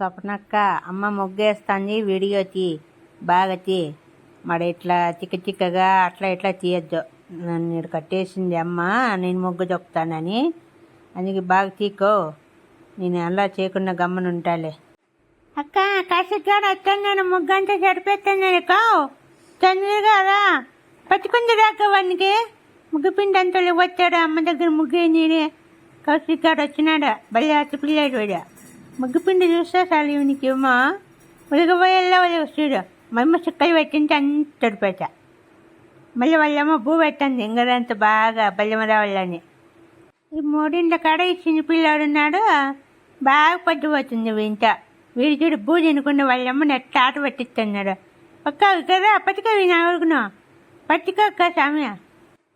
స్వప్నక్క అమ్మ ముగ్గేస్తుంది వీడియో తీ బాగా తీ మరి ఇట్లా చిక్క చిక్కగా అట్లా ఇట్లా తీయొద్దు. నన్ను కట్టేసింది అమ్మ నేను ముగ్గు దొక్కుతానని అందుకే బాగా తీకో. నేను అలా చేయకుండా గమ్మని ఉండాలి అక్క కాసిగాడు వస్తాను నేను ముగ్గు అంతా సరిపెత్తాను నేను కావు తొందరగా రా. పట్టుకుంది రాక వానికి. ముగ్గు పిండి అంతా వచ్చాడు అమ్మ దగ్గర ముగ్గు నేనే కౌశిక్ గారు వచ్చినాడు? భలే అతి పిల్లాడు వాడు. ముగ్గు పిండి చూస్తే చాలు ఇవనికి ఏమో. ఉలగబోయేలా వాళ్ళు చూడు. మమ్మ చుక్కలు పెట్టింటే అంత తడిపేట. మళ్ళీ వాళ్ళమ్మ భూ పెట్టండి ఇంగరంత బాగా బల్లెమరావాళ్ళని ఈ మూడింట కాడ ఈ చిన్న పిల్లాడు ఉన్నాడు. బాగా పట్టుపోతుంది వింట వీడి చూడు భూ తినకుండా వాళ్ళమ్మ నెట్ ఆట పట్టిస్తున్నాడు. ఒక్క కదా పట్టుక విని అడుగును పట్టుకోక్క స్వామి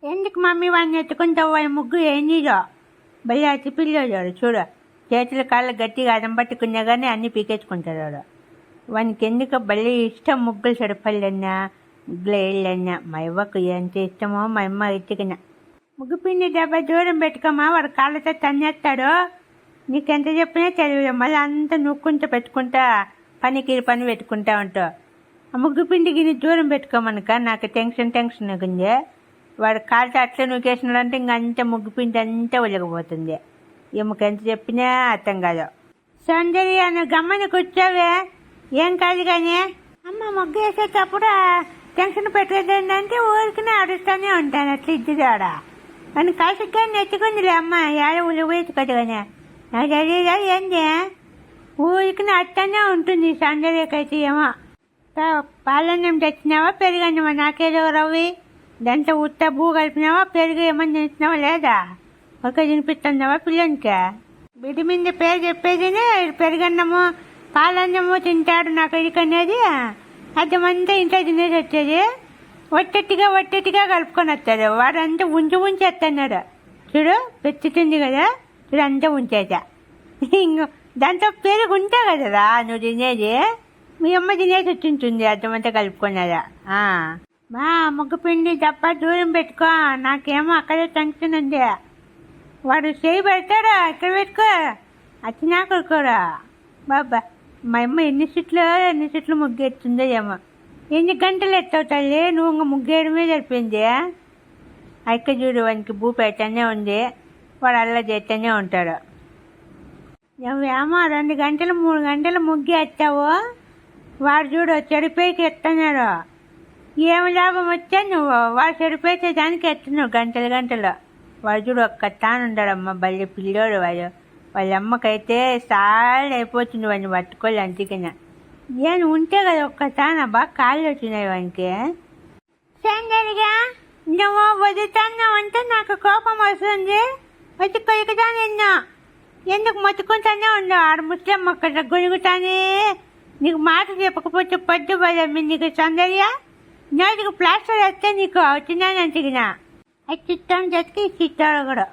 ఎందుకు మమ్మీ వాడిని ఎత్తుకుంటావు వాళ్ళ ముగ్గు? ఏందిదో భలే అతి పిల్లోడు చూడు. చేతుల కాళ్ళు గట్టిగా అదం కానీ అన్నీ పీకేసుకుంటారు వాడు. వానికి ఎందుకు భలే ఇష్టం ముగ్గులు సడపల్లన్నా ముగ్గులు మా అవ్వకు ఎంత ఇష్టమో మా అమ్మ ఇట్టుకున్నా ముగ్గుపిండి దెబ్బ డబ్బా దూరం పెట్టుకోమా వాడు కాళ్ళతో తన్నేస్తాడు? నీకెంత చెప్పినా తెలియదు. మళ్ళీ అంతా నూక్కుంటూ పెట్టుకుంటా పనికి పని పెట్టుకుంటా ఉంటావు ఆ ముగ్గు పిండి దూరం పెట్టుకోమనుక నాకు టెన్షన్ టెన్షన్ ఉంది వాడు కాళ్ళతో అట్లా నూకేసినాడంటే ఇంక అంతా ముగ్గు పిండి అంతా ఒలగబోతుంది ఈమెకు చెప్పినా అర్థం కాదు. సౌందర్య నువ్వు గమ్మని కూర్చోవే. ఏం కాదు కానీ అమ్మ ముగ్గు వేసేటప్పుడు టెన్షన్ ఏంటంటే ఊరికినే అడుస్తూనే ఉంటాను అట్లా ఇద్దుదాడ అని కాసుగా నెచ్చుకుందిలే అమ్మ ఏడ ఉలివేసి కట్టుగానే నాకు తెలియదా ఏంది? ఊరికినే అట్టనే ఉంటుంది సౌందర్యకైతే ఏమో. పాలన్నం తెచ్చినావా పెరుగన్నమా? నాకేదో రవి దాంట్లో ఉత్త భూ కలిపినావా పెరుగు ఏమన్నా తింటున్నావా లేదా? ఒక తినిపిస్తున్నావా పిల్లనికి బిడ్డ మీద పేరు చెప్పేదినే పెరుగన్నము పాలన్నము తింటాడు నాకు ఇదికనేది అర్థమంతా ఇంట్లో తినేది వచ్చేది? ఒట్టెట్టిగా ఒట్టెట్టిగా కలుపుకొని వస్తాడు. వాడు అంతా ఉంచి ఉంచి వస్తున్నాడు చూడు పెట్టుతుంది కదా చూడు అంతా ఉంచేదా ఇంకో దాంతో పెరుగు ఉంటా కదరా నువ్వు తినేది? మీ అమ్మ తినేసి వచ్చింటుంది అర్థమంతా కలుపుకున్నదా మా ముగ్గు పిండి తప్ప దూరం పెట్టుకో నాకేమో అక్కడే టెన్షన్ ఉంది. వాడు చేయి పెడతాడా? ఇక్కడ పెట్టుకో. వచ్చినా కొడుకోరా బాబా మా అమ్మ ఎన్ని సిట్లు ఎన్ని సిట్లు ముగ్గు ఏమో. ఎన్ని గంటలు ఎత్తావు తల్లి? నువ్వు ఇంకా ముగ్గేయడమే జరిపింది అక్క చూడు వానికి భూ పెట్టనే ఉంది. వాడు అల్లా చేస్తూనే ఉంటాడు. నువ్వేమో రెండు గంటలు మూడు గంటలు ముగ్గి ఎత్తావు? వాడు చూడు చెడిపోయికి ఎత్తున్నాడు. ఏమి లాభం వచ్చా నువ్వు? వాడు చెడిపోతే దానికి ఎత్తున్నావు గంటలు గంటలు. వరుడు చూడు ఒక్క తానుండాడమ్మ బల్లి పిల్లోడు వాడు. వాళ్ళ అమ్మకైతే అయిపోతుంది వాడిని పట్టుకోలే అంతకిన ఏం ఉంటే కదా ఒక్క తానబ్బా కాళ్ళు వచ్చినాయి వానికి. సౌందర్యగా నువ్వు వదులుతున్నావు అంటే నాకు కోపం వస్తుంది. వచ్చి కొయ్యకుతాను ఎన్నో ఎందుకు మొత్తుకుంటానే ఉన్నావు? ఆడ ముస్లిం అక్కడ గొనుగుతానే నీకు మాట చెప్పకపోతే పద్దు బలమ్మి నీకు సౌందర్య నోటికి ప్లాస్టర్ వస్తే నీకు అవుతున్నాను అంతగిన అది చిత్తం జతికి చిత్తాడు కూడా.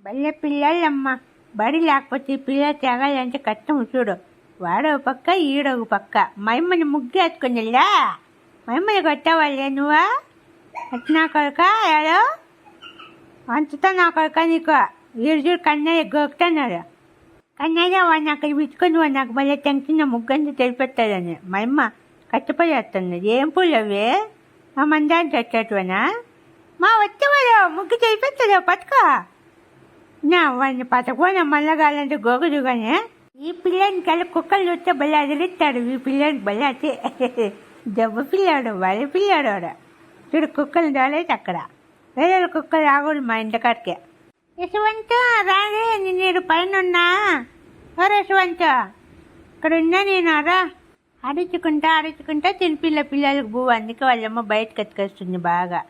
బల్లె పిల్లలమ్మ బడి లేకపోతే పిల్లలు తేగాలంటే కష్టం చూడు. వాడో పక్క ఈడో పక్క. మైమ్మని ముగ్గు వేసుకునిలా మైమ్మని కొట్టవాళ్ళే నువ్వా? అట్నా కొడుక? ఏడో? అంతతో నా కొడుక నీకు? వీడు చూడు కన్నయ్య గోకుతున్నాడు. కన్నయ్య వాడిని అక్కడ పిచ్చుకొని వాడు నాకు మళ్ళీ టెన్షన్ ముగ్గంతా తెలిపెట్టాడని. మైమ్మ అమ్మ కష్టపడి వస్తుంది ఏం పూలు అవి మా మందాన్ని తెచ్చేటువనా మా వచ్చేవాడు ముగ్గు తెలిపెట్టాడు పట్టుకో. నా వాడిని పట్టుకోని మల్లగాలంటే కావాలంటే కానీ ఈ పిల్లని కళ్ళ కుక్కలు చూస్తే బలి అదిలిస్తాడు ఈ పిల్లని బలి జబ్బు దెబ్బ పిల్లాడు బలి పిల్లాడు వాడు. చూడు కుక్కలు దోలేదు అక్కడ. వేరే కుక్కలు రాకూడదు మా ఇంటి కాడికే యశవంత రాలే నేను పైన ఉన్నా. ఓ యశవంత ఇక్కడ ఉన్నా నేను రా. అడుచుకుంటా అడుచుకుంటా తినిపిల్ల పిల్లలకు బువ్వ. అందుకే వాళ్ళమ్మ బయటకు ఎత్తుకొస్తుంది బాగా.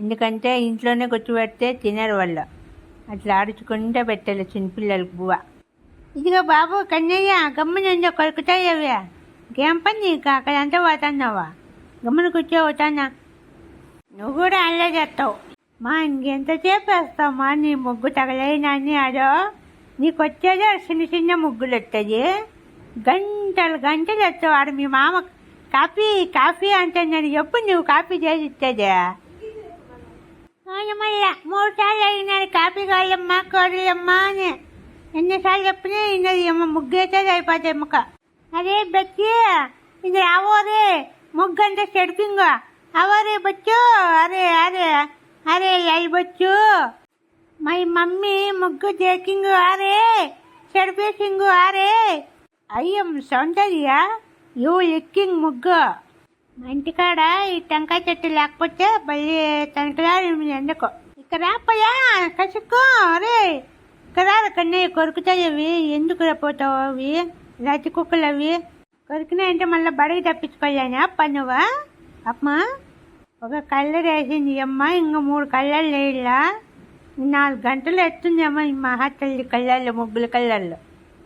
ఎందుకంటే ఇంట్లోనే కూర్చోబెడితే తినరు వాళ్ళు. అట్లా ఆడుచుకుంటే పెట్టాలి చిన్నపిల్లలకు బువ్వ. ఇదిగో బాబు కన్నయ్య గమ్మున కొరుకుతాయవి గేమ్ పని నీకు? అక్కడ అంతా పోతున్నావా? గమ్మున కూర్చో పోతానా నువ్వు కూడా అల్లే చేస్తావు. మా ఇంకెంతసేపు వేస్తావు? నీ ముగ్గు తగలైనా అని అదో నీకు వచ్చేదే చిన్న చిన్న ముగ్గులు వస్తుంది గంటలు గంటలు వస్తావు. ఆడ మీ మామ కాఫీ కాఫీ అంటే నేను ఎప్పుడు నువ్వు కాఫీ చేసి ఇచ్చేదే? అవునమయ్యా మూడుసార్లు అయినారు కాపీ కాయలమ్మా కోరలమ్మా అని ఎన్నిసార్లు చెప్పినా ఇంకా ఏమో ముగ్గేసేది అయిపోతాయి ముక్క అదే బచ్చి ఇది అవోరే ముగ్గంతా సెడుకింగ అవరే బొచ్చు అరే అరే అరే అయి బొచ్చు మై మమ్మీ ముగ్గు చేసింగు అరే చెడిపేసింగు అరే అయ్యం సౌందర్య ఇవు ఎక్కింగ్ ముగ్గు మా ఇంటికాడ ఈ టెంకాయ చెట్టు లేకపోతే మళ్ళీ తనకరా ఎందుకో. ఇక్కడ రాపయ్యా కసుక్కో అరే ఇక్కడ కన్నయ్య కొరుకుతాయి అవి ఎందుకు పోతావు అవి రాతి కుక్కలు అవి కొరికినాయంటే మళ్ళీ బడికి తప్పించుకోలేనా పన్నువా? అమ్మా ఒక కళ్ళ వేసింది అమ్మ ఇంకా మూడు కళ్ళలు లేలా నాలుగు గంటలు ఎత్తుందేమో ఈ మహాతల్లి కళ్ళర్లు ముగ్గుల కళ్ళల్లో.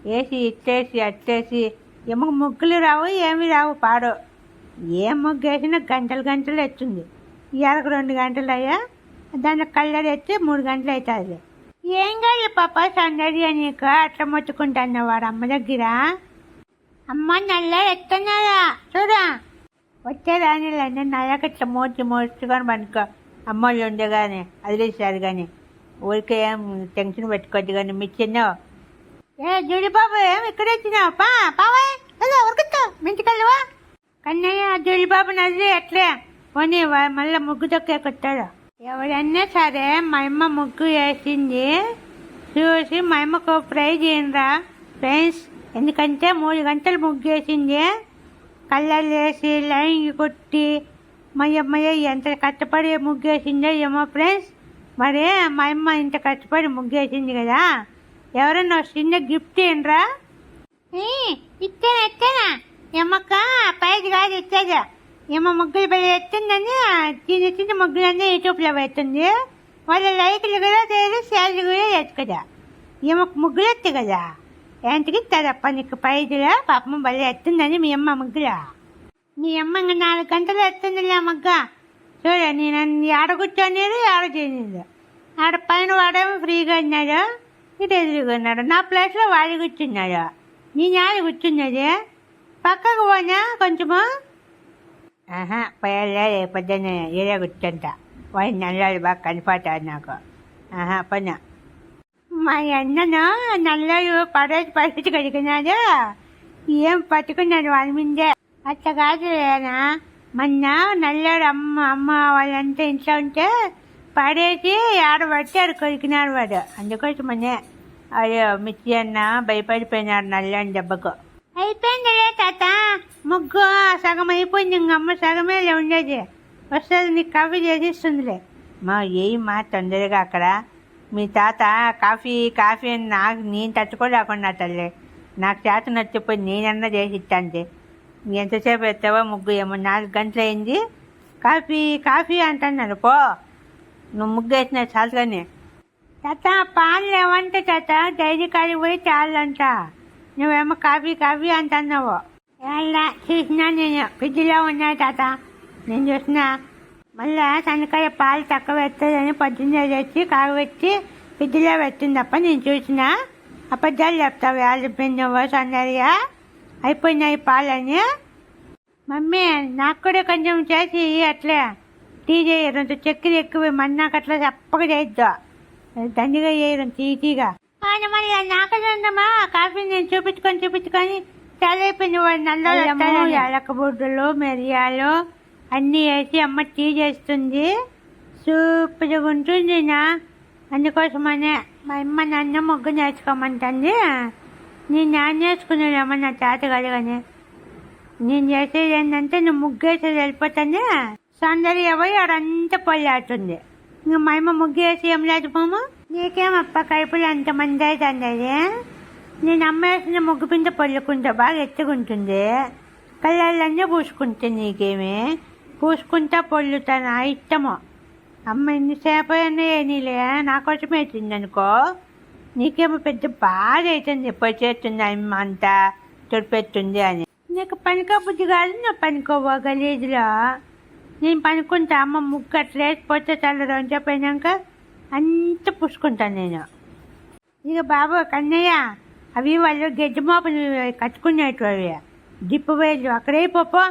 వేసి ఇట్టేసి అట్టేసి ఏమో ముగ్గులు రావు ఏమి రావు పాడో ఏ మొగ్గేసిన గంటలు గంటలు ఎత్తుంది. ఇవాళకు రెండు గంటలు అయ్యా దాని కళ్ళర్ ఎత్తి మూడు గంటలు అవుతుంది. ఏం కాదు పాప సందడి నీకు అట్లా మొత్తుకుంటాను వాడు అమ్మ దగ్గర. అమ్మ నల్ల ఎత్తన్నారా చూడా. వచ్చే రానిలేండి నల్లకి ఇట్లా మోచి మోచుకొని పనుకో. అమ్మోళ్ళు ఉండే కానీ అదిలేసారు కానీ ఊరికే ఏం టెన్షన్ పెట్టుకోవద్దు కానీ మీ చిన్న. ఏ జూడి బాబు ఏం ఇక్కడ వచ్చినావు? పా పావా ఎలా ఉరుకుతా మింటికెళ్ళవా కన్నయ్య జూడి బాబు నది ఎట్లే? పోనీ మళ్ళీ ముగ్గు తొక్కే కొట్టాడు? ఎవరన్నా సరే మా అమ్మ ముగ్గు వేసింది. చూసి మా అమ్మకు ప్రైజ్ చేయండిరా ఫ్రెండ్స్ ఎందుకంటే మూడు గంటలు ముగ్గు వేసింది. కళ్ళలు వేసి లైన్ కొట్టి మయ్యమ్మయ్య ఎంత కష్టపడి ముగ్గేసిందో ఏమో ఫ్రెండ్స్. మరి మా అమ్మ ఇంత కష్టపడి ముగ్గేసింది కదా. ఎవరన్నా ఒక చిన్న గిఫ్ట్ ఏంట్రా? ఇచ్చానా ఇచ్చానా? ఏమక్క పైది కాదు ఇచ్చారు ఏమో ముగ్గులు పది ఎత్తుందని చిన్న చిన్న ముగ్గులన్నీ యూట్యూబ్లో పెడుతుంది. వాళ్ళ లైకులు కూడా లేదు షేర్లు కూడా లేదు కదా. ఏమో ముగ్గులు ఎత్తు కదా. ఎంతకి తరప్ప నీకు పైదిలో పాపం భలే ఎత్తుందని మీ అమ్మ ముగ్గులా. మీ అమ్మ ఇంకా నాలుగు గంటలు ఎత్తుందిలే మగ్గ చూడ నేను ఆడ కూర్చొనేది ఆడ చేయలేదు ఆడ పైన వాడేమో ఫ్రీగా ఉన్నాడు ఇటు ఎదురుగా ఉన్నాడు. నా ప్లేస్లో వాడి కూర్చున్నాడు. నేను ఆడ కూర్చున్నది పక్కకు పోనా కొంచెము ఆహా పైలే పొద్దున్న ఏరే కూర్చుంటా వాడి నల్లాడు బాగా కనిపోతాడు నాకు ఆహా పైన మా అన్నను నల్లడు పడేసి పడేసి కడిగినాడు ఏం పట్టుకున్నాడు వాళ్ళ మీదే అట్లా కాదు లేనా మొన్న నల్లాడు అమ్మ అమ్మ వాళ్ళంతా ఇంట్లో ఉంటే పడేసి ఆడబట్టి ఆడ కొరికినాడు వాడు అందుకోసమనే అయ్యో మిర్చి అన్న భయపడిపోయినాడు నల్లని దెబ్బకు అయిపోయిందిలే తాత. ముగ్గు సగం అయిపోయింది ఇంకమ్మ సగమే ఉండేది. వస్తుంది నీకు కాఫీ చేసిస్తుందిలే. మా ఏయి మా తొందరగా అక్కడ. మీ తాత కాఫీ కాఫీ అని నాకు నేను తట్టుకోలేకుండా తల్లి. నాకు చేత నచ్చిపోయి నేనన్నా చేసి ఇస్తాంది ఎంతసేపు ఎత్తావో ముగ్గు ఏమో నాలుగు గంటలు అయింది కాఫీ కాఫీ అంటున్నాను పో. నువ్వు ముగ్గు వేసిన చాలుగానే. తాత పాలు లేవంట తాత. డైరీ కాడికి పోయి చాలంట. నువ్వేమో కాఫీ కాఫీ అంటున్నావు. ఎలా చూసినా నేను ఫ్రిడ్జ్లో ఉన్నాయి తాత. నేను చూసినా మళ్ళా శనకాయ పాలు తక్కువ పెట్టదని పొద్దున్నే తెచ్చి కాగబెట్టి ఫ్రిడ్జ్లో పెట్టిందప్ప నేను చూసిన. అబద్ధాలు చెప్తావు ఆలుపోయిన నువ్వు సందరిగా అయిపోయినాయి పాలని. మమ్మీ నాకు కూడా కొంచెం చేసి అట్లే టీ చేయరు చక్కెర ఎక్కువ మన్నాకట్లా చప్పగా చేయొద్దు. దండిగా చేయరు తీగా మళ్ళీ నాకదమ్మా? కాఫీ నేను చూపించుకొని చూపించుకొని చాలా అయిపోయింది వాడు నల్ల యాలక బుడ్డలు మిరియాలు అన్నీ వేసి అమ్మ టీ చేస్తుంది. సూపర్గా ఉంటుంది నా. అందుకోసమనే మా అమ్మ నన్ను ముగ్గు నేర్చుకోమంటుంది. నేను నాన్న నేర్చుకున్నాడమ్మ నా తాత కాదు కానీ నేను చేసేది ఏంటంటే నువ్వు ముగ్గేసేది వెళ్ళిపోతానే. సౌందర్య పోయి ఆడంతా పొల్లాడుతుంది. ఇంక మా అమ్మ ముగ్గేసి ఏం లేదు పోము నీకేమప్ప కడుపులో అంతమంది అవుతుంది నేను అమ్మేసిన ముగ్గు పిండ పొల్లుకుంటా బాగా ఎత్తుకుంటుంది కళ్ళన్నీ పూసుకుంటుంది నీకేమి? పూసుకుంటా పొల్లుతా నా ఇష్టము. అమ్మ ఎన్నిసేపు ఏనీలే నా కోసం అవుతుంది అనుకో నీకేమో పెద్ద బాధ అవుతుంది ఎప్పుడు చేస్తుంది అమ్మ అంతా తుడిపెట్టుంది అని. నీకు పనికో బుద్ధి కాదు నువ్వు పనుకోవా గలీజ్లో నేను పనుకుంటా అమ్మ ముగ్గు అట్లా వేసిపోతే చల్లడం చెప్పినాక అంత పుసుకుంటాను నేను. ఇక బాబు కన్నయ్య అవి వాళ్ళు గడ్డి మోపలు కట్టుకునేటివి అవి. దిప్పు వేలు అక్కడే పోపో.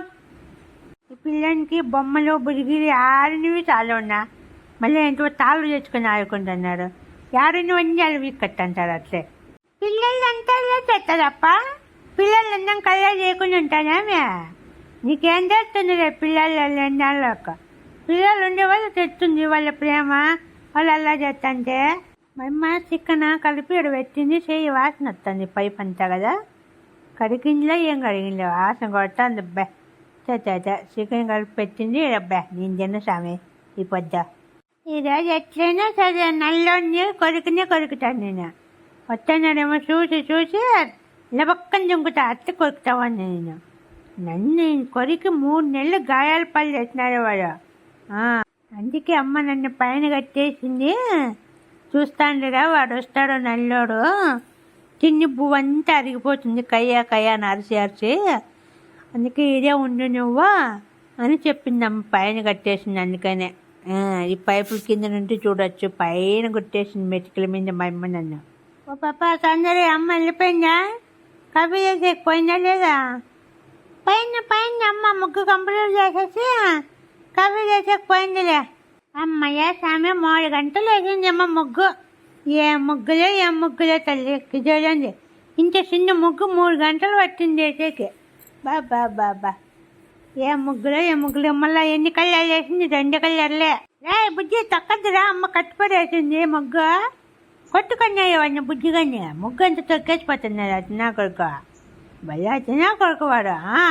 ఈ పిల్లనికి బొమ్మలు బురిగిరి ఆడినవి చాలా ఉన్నా మళ్ళీ ఏంటో తాళ్ళు తెచ్చుకొని ఆడుకుంటున్నారు ఆడినవన్నీ అవి కట్టంటారు అట్లే. పిల్లలంతా అంతా చేస్తారప్ప. పిల్లలు అన్నం కళ్ళ చేయకుండా ఉంటానామే నీకేం తెస్తుంది రే పిల్లలు ఎన్నాళ్ళక పిల్లలు ఉండేవాళ్ళు తెస్తుంది వాళ్ళ ప్రేమ. వాళ్ళు అలా చేస్తంటే మా అమ్మ చికెన్ కలిపి ఈడ పెట్టింది చేయి వాసన వస్తుంది పైప్ అంతా కదా. కడిగిందిలే ఏం కడిగిందిలే వాసన కొడుతుంది అబ్బా చికెన్ కలిపి పెట్టింది అబ్బా నేను తిన్న స్వామి ఈ పొద్ద. ఈరోజు ఎట్లయినా సరే నల్లోని కొరికినే కొరుకుతాను నేను. వస్తున్నాడేమో చూసి చూసి లబక్కని దుంకుతా అత్త కొరుకుతావని నేను. నన్ను నేను కొరికి మూడు నెలలు గాయాల పళ్ళు చేసినాడు వాడు. అందుకే అమ్మ నన్ను పైన కట్టేసింది. చూస్తాండిరా వాడు వస్తాడు నల్లోడు. తిన్ని పువ్వు అంతా అరిగిపోతుంది. కయ్యా కయ్యా అని అరిసి అందుకే ఇదే ఉండు నువ్వు అని చెప్పింది అమ్మ పైన కట్టేసింది అందుకనే. ఈ పైపుల కింద నుండి చూడొచ్చు. పైన కొట్టేసింది మెటికల మీద మా అమ్మ నన్ను. ఓ పాప సందరి అమ్మ వెళ్ళిపోయిందా? కబీ చేసేకి పోయిందా లేదా? పైన పైన అమ్మ ముగ్గు కంప్లీట్ చేసేసి కబీ చేసేకి పోయిందిలే. అమ్మయ్య సామె మూడు గంటలు వేసింది ముగ్గు. ఏ ముగ్గులే ఏ ముగ్గులే తల్లి చూడండి. ఇంత చిన్న ముగ్గు మూడు గంటలు పట్టింది వేసేకి బాబా బాబా ఏ ముగ్గులో ఏ ముగ్గులు. మళ్ళీ ఎన్ని కళ్ళారు వేసింది? రెండు కళ్ళర్లే రే బుజ్జి తక్కదురా అమ్మ కట్టుపడేసింది ముగ్గు? కొట్టుకున్నా ఇవన్నీ బుజ్జిగానే ముగ్గు అంత తొక్కేసిపోతున్నారు అది నా కొడుకు భలే నా కొడుకు వాడు. ఆ.